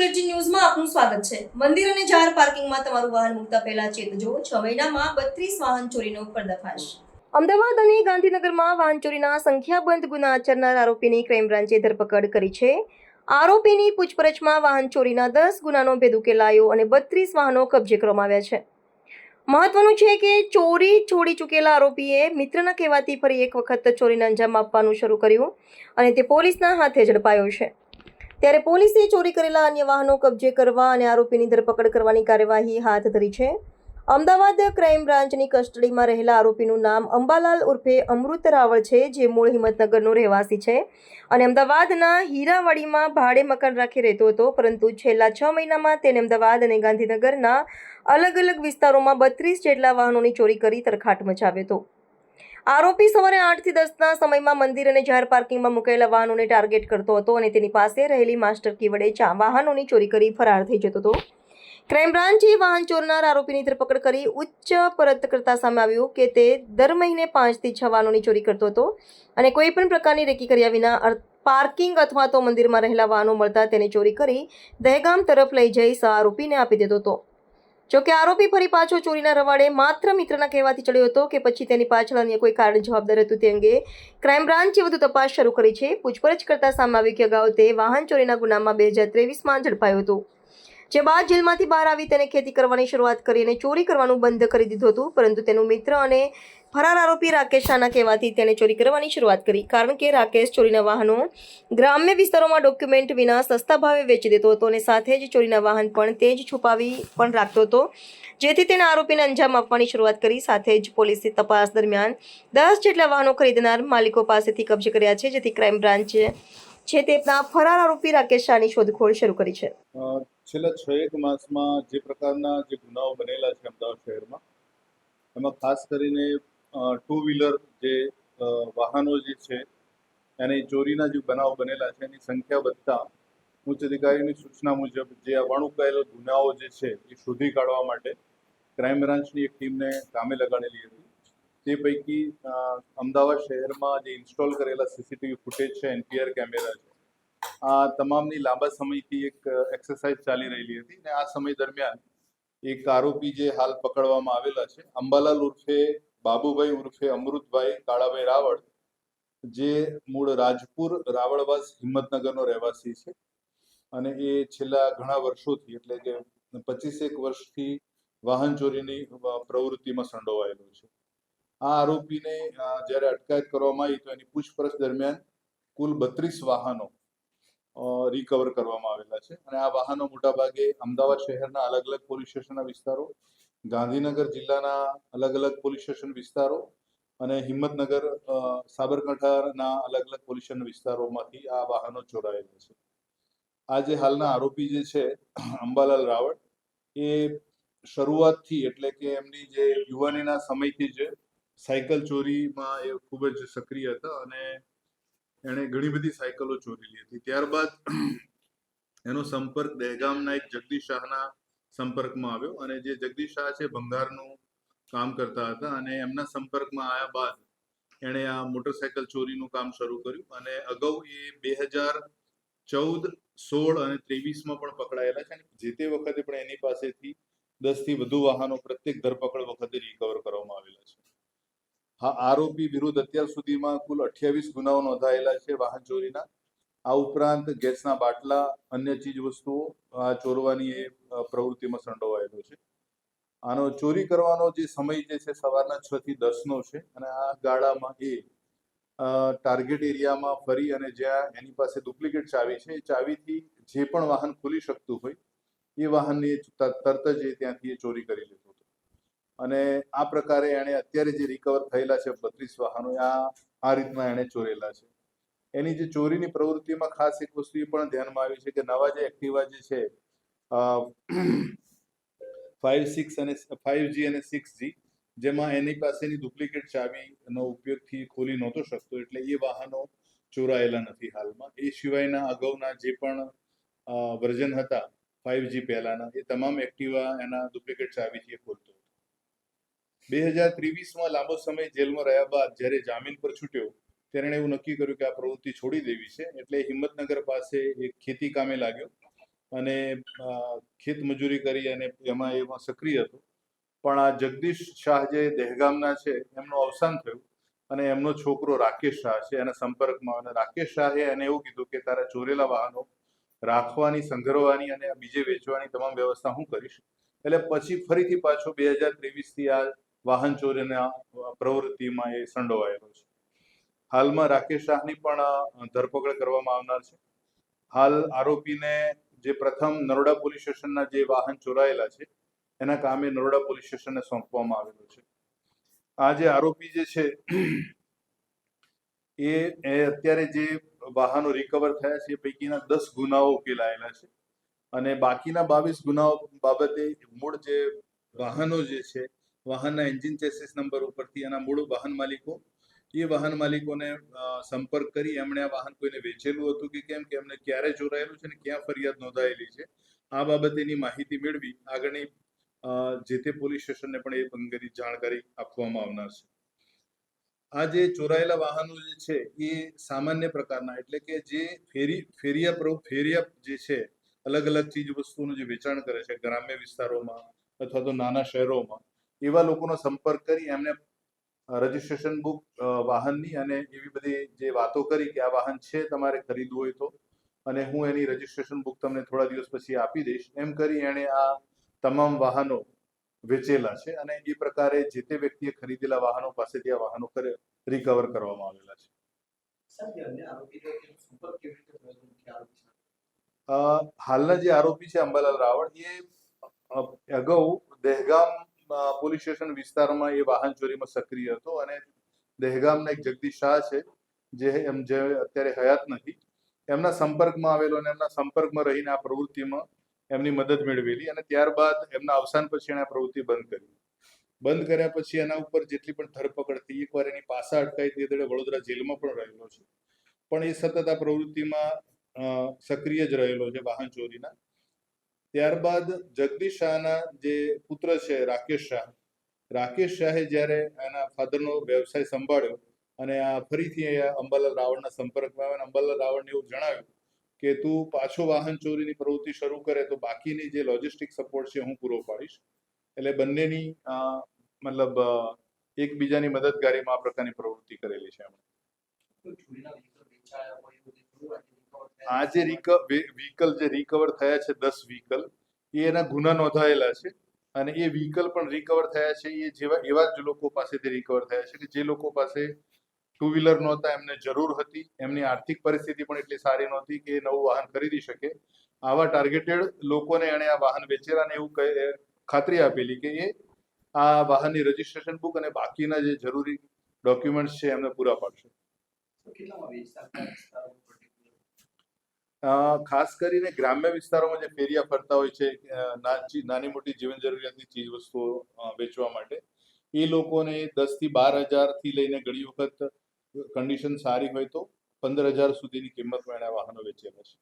Bulletin ન્યૂઝમાં આપનું સ્વાગત છે. મંદિર અને જાહેર પાર્કિંગમાં તમારું વાહન મૂકતા પહેલા ચેતજો છ મહિનામાં બત્રીસ વાહન ચોરીનો પર્દાફાશ. અમદાવાદ અને ગાંધીનગરમાં વાહન ચોરીના સંખ્યાબંધ ગુના આચરનાર આરોપીની ક્રાઇમ બ્રાન્ચે ધરપકડ કરી છે. આરોપીની પૂછપરછમાં વાહન ચોરીના દસ ગુનાનો ભેદ ઉકેલાયો અને બત્રીસ વાહનો કબજે કરવામાં આવ્યા છે. મહત્વનું છે કે ચોરી છોડી ચૂકેલા આરોપીએ મિત્રના કહેવાથી ફરી એક વખત ચોરીને અંજામ આપવાનું શરૂ કર્યું અને તે પોલીસના હાથે ઝડપાયો છે. ત્યારે પોલીસે ચોરી કરેલા અન્ય વાહનો કબજે કરવા અને આરોપીની ધરપકડ કરવાની કાર્યવાહી હાથ ધરી છે. અમદાવાદ ક્રાઇમ બ્રાન્ચની કસ્ટડીમાં રહેલા આરોપીનું નામ અંબાલાલ ઉર્ફે અમૃત રાવળ છે, જે મૂળ હિંમતનગરનો રહેવાસી છે. અને અમદાવાદના હીરાવાડીમાં ભાડે મકાન રાખી રહેતો હતો, પરંતુ છેલ્લા છ મહિનામાં તેને અમદાવાદ અને ગાંધીનગરના અલગ અલગ વિસ્તારોમાં બત્રીસ જેટલા વાહનોની ચોરી કરી તરખાટ મચાવ્યો હતો. આરોપી સવારે આઠથી દસના સમયમાં મંદિર અને જાહેર પાર્કિંગમાં મુકાયેલા વાહનોને ટાર્ગેટ કરતો હતો અને તેની પાસે રહેલી માસ્ટર કી વડે ચા વાહનોની ચોરી કરી ફરાર થઈ જતો હતો. ક્રાઇમ બ્રાન્ચે વાહન ચોરનાર આરોપીની ધરપકડ કરી ઉચ્ચ પરત કરતા સામે આવ્યું કે તે દર મહિને પાંચથી છ વાહનોની ચોરી કરતો હતો અને કોઈ પણ પ્રકારની રેકી કર્યા વિના પાર્કિંગ અથવા તો મંદિરમાં રહેલા વાહનો મળતા તેને ચોરી કરી દહેગામ તરફ લઈ જઈ આરોપીને આપી દેતો હતો. જોકે આરોપી ફરી પાછો ચોરીના રવાડે માત્ર મિત્રના કહેવાથી ચડ્યો હતો કે પછી તેની પાછળ અન્ય કોઈ કારણ જવાબદાર હતું તે અંગે ક્રાઇમ બ્રાન્ચે વધુ તપાસ શરૂ કરી છે. પૂછપરછ કરતા સામે આવ્યું કે અગાઉ તે વાહન ચોરીના ગુનામાં બે હજાર ત્રેવીસમાં ઝડપાયો હતો. જે બાદ જેલમાંથી બહાર આવી તેને ખેતી કરવાની શરૂઆત કરી અને ચોરી કરવાનું બંધ કરી દીધું હતું. પરંતુ તેનું મિત્ર અને ફરાર આરોપી રાકેશ શાહના કહેવાથી તેણે ચોરી કરવાની શરૂઆત કરી. કારણ કે રાકેશ ચોરીના વાહનો ગ્રામ્ય વિસ્તારોમાં ડોક્યુમેન્ટ વિના સસ્તા ભાવે વેચી દેતો હતો અને સાથે જ ચોરીના વાહન પણ તે જ છુપાવી પણ રાખતો હતો. જેથી તેને આરોપીને અંજામ આપવાની શરૂઆત કરી. સાથે જ પોલીસે તપાસ દરમિયાન દસ જેટલા વાહનો ખરીદનાર માલિકો પાસેથી કબજે કર્યા છે. જેથી ક્રાઇમ બ્રાન્ચ છે તેના ફરાર આરોપી રાકેશ શાહની શોધખોળ શરૂ કરી છે. છેલ્લા છ એક માસમાં જે પ્રકારના જે ગુનાઓ બનેલા છે અમદાવાદ શહેરમાં, એમાં ખાસ કરીને ટુ વ્હીલર જે વાહનો જે છે, એને ચોરીના જે બનાવ બનેલા છે, એની સંખ્યા વધતા ઉચ્ચ અધિકારીની સૂચના મુજબ જે અવાણુકાયેલો ગુનાઓ જે છે, એ શોધી કાઢવા માટે ક્રાઇમ બ્રાન્ચની એક ટીમને કામે લગાડેલી હતી. તે પૈકી અમદાવાદ શહેરમાં જે ઇન્સ્ટોલ કરેલા સીસીટીવી ફૂટેજ છે, એનપીઆર કેમેરા છે, આ તમામની લાંબા સમયથી એક એક્સરસાઇઝ ચાલી રહેલી હતી અને આ સમય દરમિયાન એક આરોપી જે હાલ પકડવામાં આવેલા છે, અંબાલાલ ઉર્ફે બાબુભાઈ ઉર્ફે અમૃતભાઈ કાળાભાઈ રાવળ, જે મૂળ રાજપુર રાવળવાસ હિંમતનગરનો રહેવાસી છે અને એ છેલ્લા ઘણા વર્ષોથી, એટલે કે પચીસેક વર્ષથી વાહન ચોરીની પ્રવૃત્તિમાં સંડોવાયેલો છે. આ આરોપીને જ્યારે અટકાયત કરવામાં આવી તો એની પૂછપરછ દરમિયાન કુલ બત્રીસ વાહનો રિકવર કરવામાં આવેલા છે. અને આ વાહનો મોટાભાગે અમદાવાદ શહેરના અલગ અલગ પોલીસ સ્ટેશનના વિસ્તારો, ગાંધીનગર જિલ્લાના અલગ અલગ પોલીસ સ્ટેશન વિસ્તારો અને હિંમતનગર સાબરકાંઠાના અલગ અલગ પોલીસ સ્ટેશન વિસ્તારોમાંથી આ વાહનો ચોરાયેલા છે. આજે હાલના આરોપી જે છે, અંબાલાલ રાવળ, એ શરૂઆતથી એટલે કે એમની જે યુવાનીના સમયથી જ સાયકલ ચોરીમાં એ ખૂબ જ સક્રિય હતા અને એણે ઘણી બધી સાયકલો ચોરેલી હતી. ત્યારબાદ એનો સંપર્ક દહેગામના એક જગદીશ શાહના સંપર્કમાં આવ્યો અને જે જગદીશ શાહ છે ભંગારનું કામ કરતા હતા અને એમના સંપર્કમાં આવ્યા બાદ એણે આ મોટરસાયકલ ચોરીનું કામ શરૂ કર્યું અને અગાઉ એ બે હજાર ચૌદ, સોળ અને ત્રેવીસમાં પણ પકડાયેલા છે અને જે તે વખતે પણ એની પાસેથી દસથી વધુ વાહનો પ્રત્યેક ધરપકડ વખતે રિકવર કરવામાં આવેલા છે. હા, આરોપી વિરુદ્ધ અત્યાર સુધીમાં કુલ અઠ્યાવીસ ગુનાઓ નોંધાયેલા છે વાહન ચોરીના. આ ઉપરાંત ગેસના બાટલા, અન્ય ચીજ વસ્તુઓ ચોરવાની એ પ્રવૃત્તિમાં સંડોવાયેલો છે. આનો ચોરી કરવાનો જે સમય જે છે સવારના છ થી દસનો છે અને આ ગાળામાં એ ટાર્ગેટ એરિયામાં ફરી અને જ્યાં એની પાસે ડુપ્લિકેટ ચાવી છે, એ ચાવીથી જે પણ વાહન ખોલી શકતું હોય, એ વાહનને તરત જ એ ત્યાંથી એ ચોરી કરી લેતો અને આ પ્રકારે એણે અત્યારે જે રિકવર થયેલા છે બત્રીસ વાહનો, આ આ રીતના એણે ચોરેલા છે. એની જે ચોરીની પ્રવૃત્તિમાં ખાસ એક વસ્તુ એ પણ ધ્યાનમાં આવી છે કે નવા જે એક્ટિવા જે છે ફાઇવ સિક્સ અને ફાઇવ જી અને સિક્સ જી જેમાં એની પાસેની ડુપ્લિકેટ ચાવીનો ઉપયોગથી ખોલી નહોતો શકતો, એટલે એ વાહનો ચોરાયેલા નથી હાલમાં. એ સિવાયના અગાઉના જે પણ વર્ઝન હતા ફાઇવ જી પહેલાના, એ તમામ એક્ટિવા એના ડુપ્લિકેટ ચાવીથી ખોલતો બે હજાર ત્રેવીસમાં લાંબો સમય જેલમાં રહ્યા બાદ જ્યારે જામીન પર છૂટ્યો, ત્યારે એવું નક્કી કર્યું કે આ પ્રવૃત્તિ છોડી દેવી છે. એટલે હિંમતનગર પાસે એક ખેતી કામે લાગ્યો અને ખેત મજૂરી કરી અને એમાં એમાં સક્રિય હતો. પણ આ જગદીશ શાહ જે દહેગામના છે, એમનું અવસાન થયું અને એમનો છોકરો રાકેશ શાહ છે, એના સંપર્કમાં. અને રાકેશ શાહે એને એવું કીધું કે, તારા ચોરેલા વાહનો રાખવાની સંગ્રહવાની અને બીજે વેચવાની તમામ વ્યવસ્થા હું કરીશ. એટલે પછી ફરીથી પાછો બે હજાર ત્રેવીસથી આ વાહન ચોરીના પ્રવૃત્તિમાં એ સંડોવાયેલો છે. હાલમાં રાકેશ શાહની પણ ધરપકડ કરવામાં આવનાર છે. હાલ આરોપીને જે પ્રથમ નરોડા પોલીસ સ્ટેશનના જે વાહન ચોરાયેલા છે, એના કામે નરોડા પોલીસ સ્ટેશનને સોંપવામાં આવેલું છે. આ જે આરોપી જે છે, એ અત્યારે જે વાહનો રિકવર થયા છે, એ પૈકીના દસ ગુનાઓ ઉકેલાયેલા છે. અને બાકીના બાવીસ ગુનાઓ બાબતે મૂળ જે વાહનો જે છે વાહનના એન્જિન ચેસિસ નંબર ઉપરથી એના મૂળ વાહન માલિકો, એ વાહન માલિકોને સંપર્ક કરી એમણે આ વાહન કોઈને વેચેલું હતું કે કેમ, કે એમને ક્યારે ચોરાયેલું છે ને ક્યાં ફરિયાદ નોંધાયેલી છે, આ બાબતેની માહિતી મેળવી આગળની જે તે પોલીસ સ્ટેશનને પણ એ અંગેની જાણકારી આપવામાં આવનાર છે. આ જે ચોરાયેલા વાહનો જે છે, એ સામાન્ય પ્રકારના, એટલે કે જે ફેરી, ફેરિયા પ્ર- ફેરિયા જે છે અલગ અલગ ચીજ વસ્તુઓનું જે વેચાણ કરે છે, ગ્રામ્ય વિસ્તારોમાં અથવા તો નાના શહેરોમાં એવા લોકોનો સંપર્ક કરી એમને રજીસ્ટ્રેશન બુક વાહનની અને એવી બધી જે વાતો કરી કે આ વાહન છે તમારે ખરીદવું હોય તો. અને હું એની રજીસ્ટ્રેશન બુક તમને થોડા દિવસ પછી આપી દઈશ. એમ કરી એણે આ તમામ વાહનો વેચેલા છે અને એ પ્રકારે જે તે વ્યક્તિએ ખરીદેલા વાહનો પાસેથી આ વાહનો રિકવર કરવામાં આવેલા છે. હાલના જે આરોપી છે અંબાલાલ રાવળ એ અગાઉ દહેગામ પોલીસ સ્ટેશન વિસ્તારમાં એ વાહન ચોરીમાં સક્રિય હતો અને દહેગામના એક જગદીશ શાહ છે, જે એમ, જે અત્યારે હયાત નથી. એમના સંપર્કમાં આવેલો અને એમના સંપર્કમાં રહીને આ પ્રવૃત્તિમાં એમની મદદ મેળવેલી અને ત્યારબાદ એમના અવસાન પછી એણે આ પ્રવૃત્તિ બંધ કરી. બંધ કર્યા પછી એના ઉપર જેટલી પણ ધરપકડ થઈ, એકવાર એની પાસા અટકાઈ તે દળે વડોદરા જેલમાં પણ રહેલો છે. પણ એ સતત આ પ્રવૃત્તિમાં સક્રિય જ રહેલો છે વાહન ચોરીના. ત્યારબાદ જગદીશ શાહના જે પુત્ર છે રાકેશ શાહ, રાકેશ શાહે જ્યારે એના ફાધરનો વ્યવસાય સંભાળ્યો અને આ ફરીથી અંબાલાલ રાવળના સંપર્કમાં આવ્યા અંબાલાલ રાવળને એવું જણાવ્યું કે, તું પાછો વાહન ચોરીની પ્રવૃત્તિ શરૂ કરે તો બાકીની જે લોજિસ્ટિક સપોર્ટ છે હું પૂરો પાડીશ. એટલે બંનેની મતલબ એકબીજાની મદદગારીમાં આ પ્રકારની પ્રવૃત્તિ કરેલી છે એમણે કોઈ ચોરીના vehicle વેચાયા હોય એવું કંઈ ખરું? આજે recover થયા આ જે વ્હીકલ જે રિકવર થયા છે દસ વ્હીકલ એ એના ગુના નોંધાયેલા છે. અને એ વ્હીકલ પણ રિકવર થયા છે, એ જેવા, એવા જ લોકો પાસેથી રિકવર થયા છે કે જે લોકો પાસે ટુ વ્હીલર નહોતા, એમને જરૂર હતી, એમની આર્થિક પરિસ્થિતિ પણ એટલી સારી નહોતી કે નવું વાહન ખરીદી શકે. આવા ટાર્ગેટેડ લોકોને એણે આ વાહન વેચેલા ને એવું ખાતરી આપેલી કે એ આ વાહનની રજીસ્ટ્રેશન બુક અને બાકીના જે જરૂરી ડોક્યુમેન્ટ્સ છે એમને પૂરા પાડશે તો કેટલામાં વેચતા હતા વિસ્તારોમાં particular? અ, ખાસ કરીને ગ્રામ્ય વિસ્તારોમાં જે ફેરિયા ફરતા હોય છે નાની મોટી જીવન જરૂરિયાતની ચીજ વસ્તુઓ વેચવા માટે, એ લોકોને દસથી બાર હજારથી લઈને ઘણી વખત કન્ડિશન સારી હોય તો પંદર હજાર સુધીની કિંમતમાં એના વાહનો વેચેલા છે.